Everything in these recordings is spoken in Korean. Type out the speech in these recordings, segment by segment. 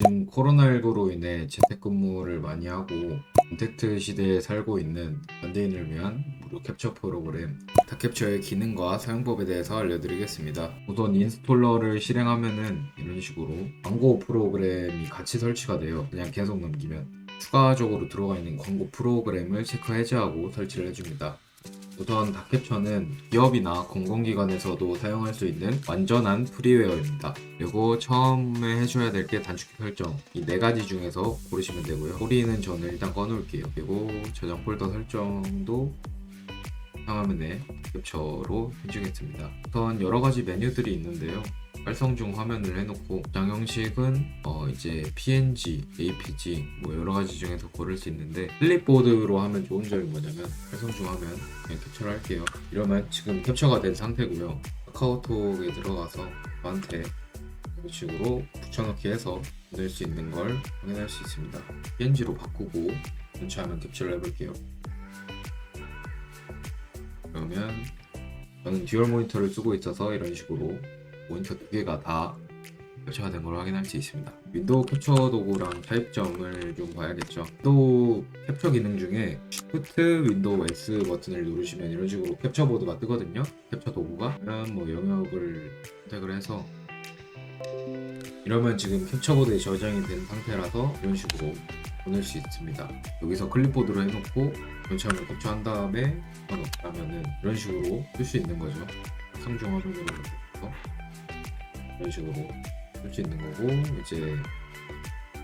지금 코로나19로 인해 재택근무를 많이 하고 인텍트 시대에 살고 있는 현대인을 위한 무료 캡처 프로그램 닥캡처의 기능과 사용법에 대해서 알려드리겠습니다. 우선 인스톨러를 실행하면은 이런 식으로 광고 프로그램이 같이 설치가 돼요. 그냥 계속 넘기면 추가적으로 들어가 있는 광고 프로그램을 체크 해제하고 설치를 해줍니다. 우선 닥캡처는 기업이나 공공기관에서도 사용할 수 있는 완전한 프리웨어입니다. 그리고 처음에 해줘야 될 게 단축키 설정 이 네 가지 중에서 고르시면 되고요. 소리는 저는 일단 꺼놓을게요. 그리고 저장 폴더 설정도 상화면에 캡처로 해주겠습니다. 우선 여러 가지 메뉴들이 있는데요. 활성 중 화면을 해놓고 저장 형식은 어 이제 PNG, APG 뭐 여러 가지 중에서 고를 수 있는데 클립보드로 하면 좋은 점이 뭐냐면 활성 중 화면 그냥 캡처를 할게요. 이러면 지금 캡처가 된 상태고요. 카카오톡에 들어가서 저한테 이런 식으로 붙여넣기 해서 보낼 수 있는 걸 확인할 수 있습니다. PNG로 바꾸고 전체 화면 캡처를 해볼게요. 그러면 저는 듀얼 모니터를 쓰고 있어서 이런 식으로 모니터 두 개가 다 캡처가 된 걸 확인할 수 있습니다. 윈도우 캡처 도구랑 차이점을 좀 봐야겠죠. 윈도우 캡처 기능 중에 Shift 윈도우 S 버튼을 누르시면 이런 식으로 캡처 보드가 뜨거든요. 캡처 도구가 그러면 뭐 영역을 선택을 해서 이러면 지금 캡처 보드에 저장이 된 상태라서 이런 식으로 보낼 수 있습니다. 여기서 클립보드로 해놓고 전체 화면 캡처한 다음에 넣었다면은 이런 식으로 쓸 수 있는 거죠. 상중 화면으로 해서 이런 식으로 쓸 수 있는 거고 이제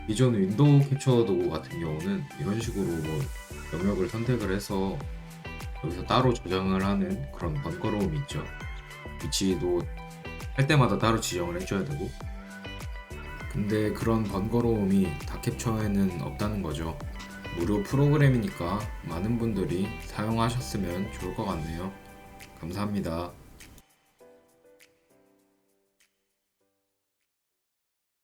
기존 윈도우 캡처 도구 같은 경우는 이런 식으로 뭐 영역을 선택을 해서 여기서 따로 저장을 하는 그런 번거로움이 있죠. 위치도 할 때마다 따로 지정을 해줘야 되고 근데 그런 번거로움이 다 캡처에는 없다는 거죠. 무료 프로그램이니까 많은 분들이 사용하셨으면 좋을 것 같네요. 감사합니다.